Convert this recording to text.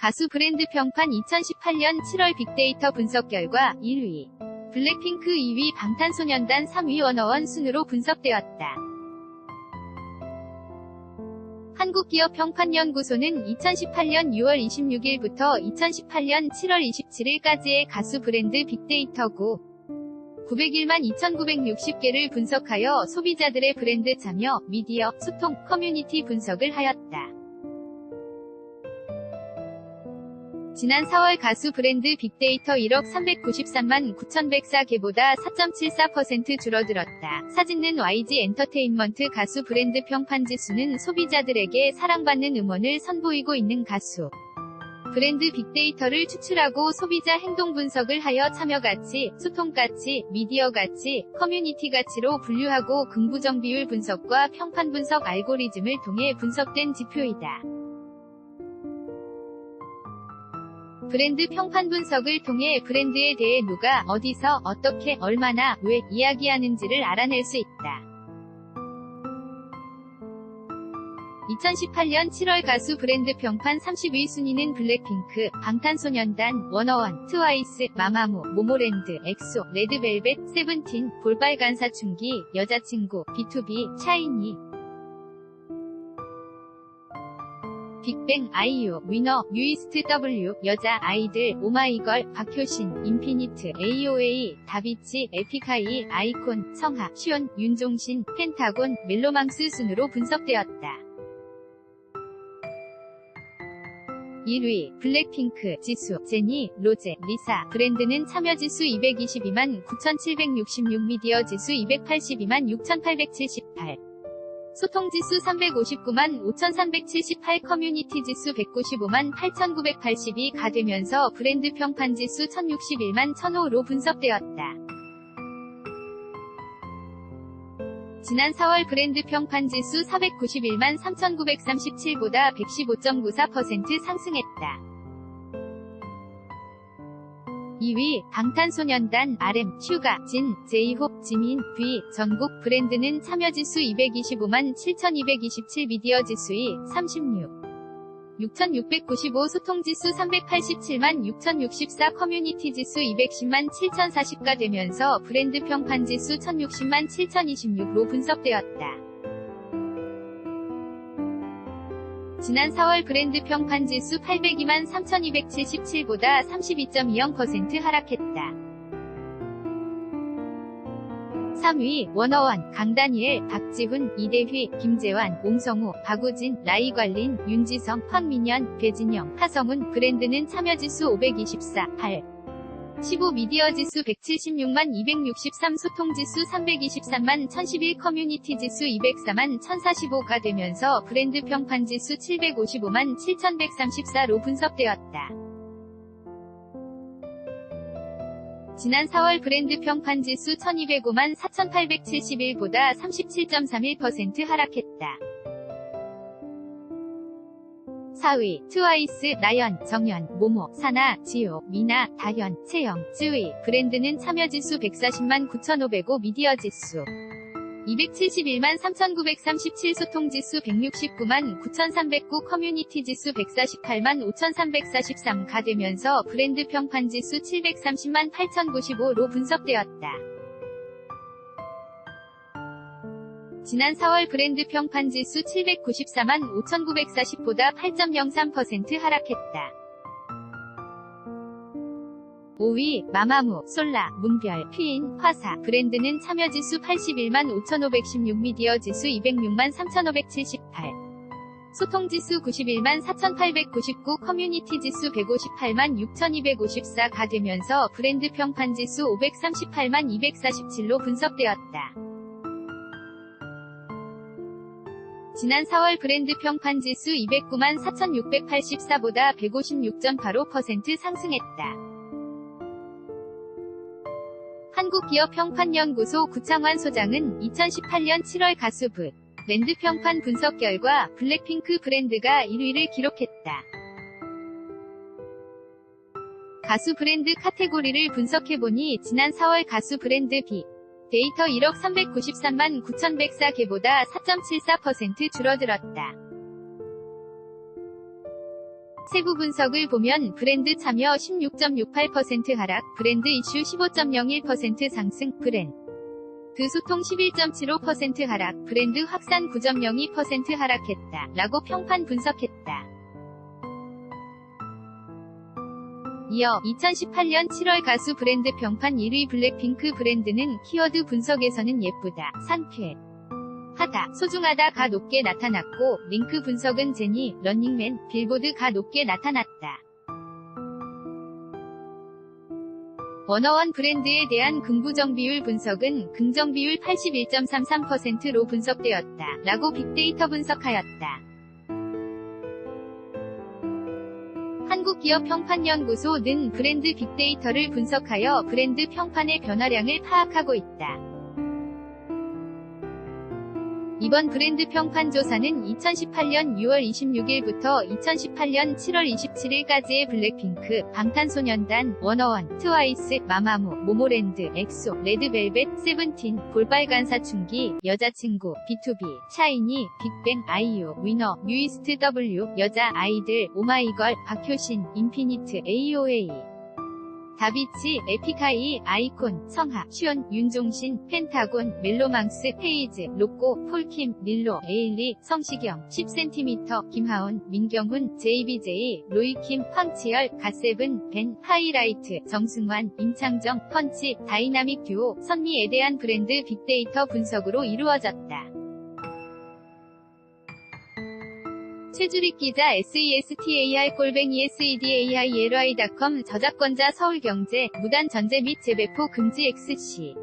가수 브랜드 평판 2018년 7월 빅데이터 분석 결과 1위. 블랙핑크 2위 방탄소년단 3위 원어원 순으로 분석되었다. 한국기업평판연구소는 2018년 6월 26일부터 2018년 7월 27일까지의 가수 브랜드 빅데이터고 901만 2960개를 분석하여 소비자들의 브랜드 참여, 미디어, 소통, 커뮤니티 분석을 하였다. 지난 4월 가수 브랜드 빅데이터 1억 393만 9104개보다 4.74% 줄어들었다. 사진는 YG 엔터테인먼트 가수 브랜드 평판 지수는 소비자들에게 사랑받는 음원을 선보이고 있는 가수. 브랜드 빅데이터를 추출하고 소비자 행동 분석을 하여 참여 가치, 소통 가치, 미디어 가치, 커뮤니티 가치로 분류하고 긍부정 비율 분석과 평판 분석 알고리즘을 통해 분석된 지표이다. 브랜드 평판 분석을 통해 브랜드에 대해 누가 어디서 어떻게 얼마나 왜 이야기하는지를 알아낼 수 있다. 2018년 7월 가수 브랜드 평판 30위 순위는 블랙핑크, 방탄소년단, 워너원, 트와이스, 마마무, 모모랜드, 엑소, 레드벨벳, 세븐틴, 볼빨간 사춘기, 여자친구, B2B, 샤이니, 빅뱅, 아이유, 위너, 뉴이스트 W, 여자 아이들, 오마이걸, 박효신, 인피니트, AOA, 다비치, 에픽하이, 아이콘, 성하, 시온, 윤종신, 펜타곤, 멜로망스 순으로 분석되었다. 1위, 블랙핑크, 지수, 제니, 로제, 리사, 브랜드는 참여 지수 222만 9766 미디어 지수 282만 6878. 소통지수 359만 5378 커뮤니티 지수 195만 8982가 되면서 브랜드 평판지수 1061만 1005로 분석되었다. 지난 4월 브랜드 평판지수 491만 3937보다 115.94% 상승했다. 2위, 방탄소년단, RM, 슈가, 진, 제이홉, 지민, 뷔, 전국 브랜드는 참여지수 225만 7227 미디어 지수이 36. 6695 소통지수 387만 6064 커뮤니티 지수 210만 7040가 되면서 브랜드 평판지수 1060만 7026로 분석되었다. 지난 4월 브랜드 평판 지수 802만 3277보다 32.20% 하락했다. 3위, 워너원, 강다니엘, 박지훈, 이대휘, 김재환, 옹성우, 박우진, 라이관린, 윤지성, 황민현, 배진영, 하성훈, 브랜드는 참여지수 524, 8. 15 미디어 지수 176만 263 소통 지수 323만 1011 커뮤니티 지수 204만 1045가 되면서 브랜드 평판 지수 755만 7134로 분석되었다. 지난 4월 브랜드 평판 지수 1205만 4871보다 37.31% 하락했다. 4위, 트와이스, 나연, 정연, 모모, 사나, 지효, 미나, 다현, 채영, 쯔위, 브랜드는 참여지수 140만 9,505 미디어 지수. 271만 3,937 소통지수 169만 9,309 커뮤니티 지수 148만 5,343가 되면서 브랜드 평판지수 730만 8,095로 분석되었다. 지난 4월 브랜드 평판 지수 794만 5,940보다 8.03% 하락했다. 5위, 마마무, 솔라, 문별, 휘인, 화사, 브랜드는 참여지수 81만 5,516 미디어 지수 206만 3,578. 소통지수 91만 4,899 커뮤니티 지수 158만 6,254가 되면서 브랜드 평판 지수 538만 247로 분석되었다. 지난 4월 브랜드 평판 지수 209만 4,684보다 156.85% 상승했다. 한국기업평판연구소 구창환 소장은 2018년 7월 가수 브 랜드 평판 분석 결과 블랙핑크 브랜드가 1위를 기록했다. 가수 브랜드 카테고리를 분석해보니 지난 4월 가수 브랜드 비 데이터 1억 393만 9104개보다 4.74% 줄어들었다. 세부 분석을 보면 브랜드 참여 16.68% 하락, 브랜드 이슈 15.01% 상승, 브랜드 그 소통 11.75% 하락, 브랜드 확산 9.02% 하락했다. 라고 평판 분석했다. 이어 2018년 7월 가수 브랜드 평판 1위 블랙핑크 브랜드는 키워드 분석에서는 예쁘다, 상쾌, 하다, 소중하다가 높게 나타났고 링크 분석은 제니, 런닝맨, 빌보드가 높게 나타났다. 워너원 브랜드에 대한 긍부정 비율 분석은 긍정 비율 81.33%로 분석되었다. 라고 빅데이터 분석하였다. 한국기업평판연구소 는 브랜드 빅데이터를 분석하여 브랜드 평판의 변화량을 파악하고 있다. 이번 브랜드 평판 조사는 2018년 6월 26일부터 2018년 7월 27일까지의 블랙핑크, 방탄소년단, 워너원, 트와이스, 마마무, 모모랜드, 엑소, 레드벨벳, 세븐틴, 볼빨간 사춘기, 여자친구, B2B, 샤이니, 빅뱅, 아이유, 위너, 뉴이스트 W, 여자 아이들, 오마이걸, 박효신, 인피니트, AOA. 다비치, 에픽하이, 아이콘, 성하, 슈온, 윤종신, 펜타곤, 멜로망스, 페이즈, 로꼬, 폴킴, 릴로, 에일리, 성시경, 10cm, 김하온, 민경훈, JBJ, 로이킴, 황치열, 갓세븐, 벤, 하이라이트, 정승환, 임창정, 펀치, 다이나믹 듀오, 선미에 대한 브랜드 빅데이터 분석으로 이루어졌다. 최주릭 기자 SESTAR 골뱅이 SEDAILY.com 저작권자 서울경제 무단 전제 및 재배포 금지 XC